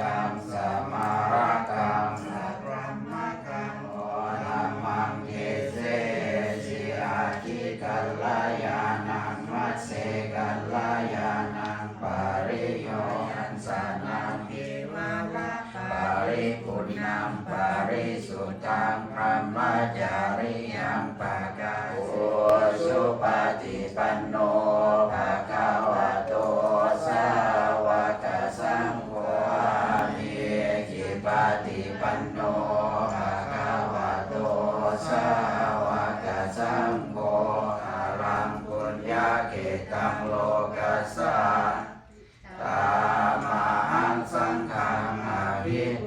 กังสัมมาระกังสัพพัมมะกังโอัมมังเกเจอาทิกัล え。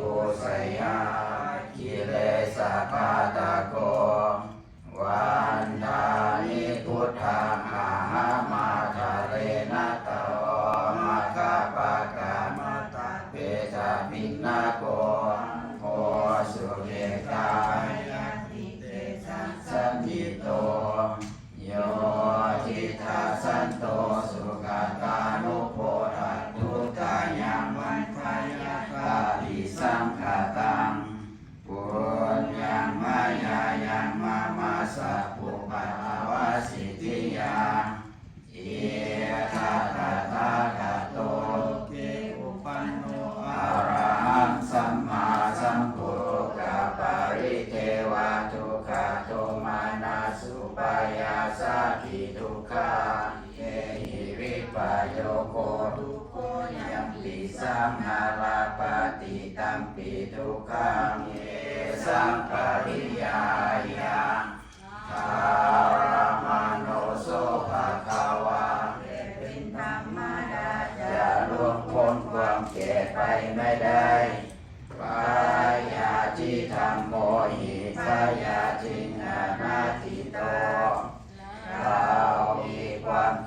โยโกตุโกยังปิสังหาลาปฏิตัมปิทุกังเยสังปริยายาธารมโนโสภะคะวาเป็นธรรมดาจะล่วงพ้นความแก่ไปไม่ได้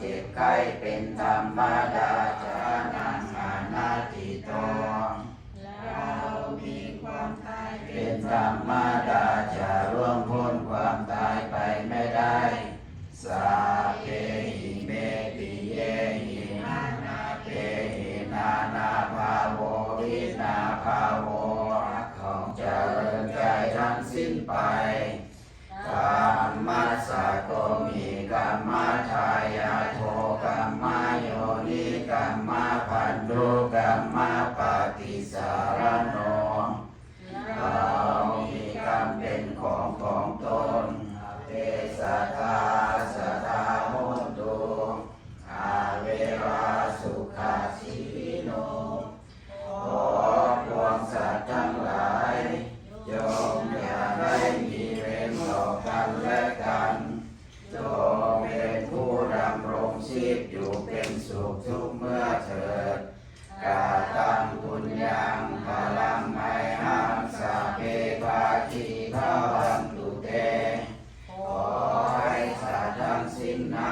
เจ็บไข้เป็นธรรมดาจานังอานาติโตเรามีความตายเป็นธรรมดา in uh,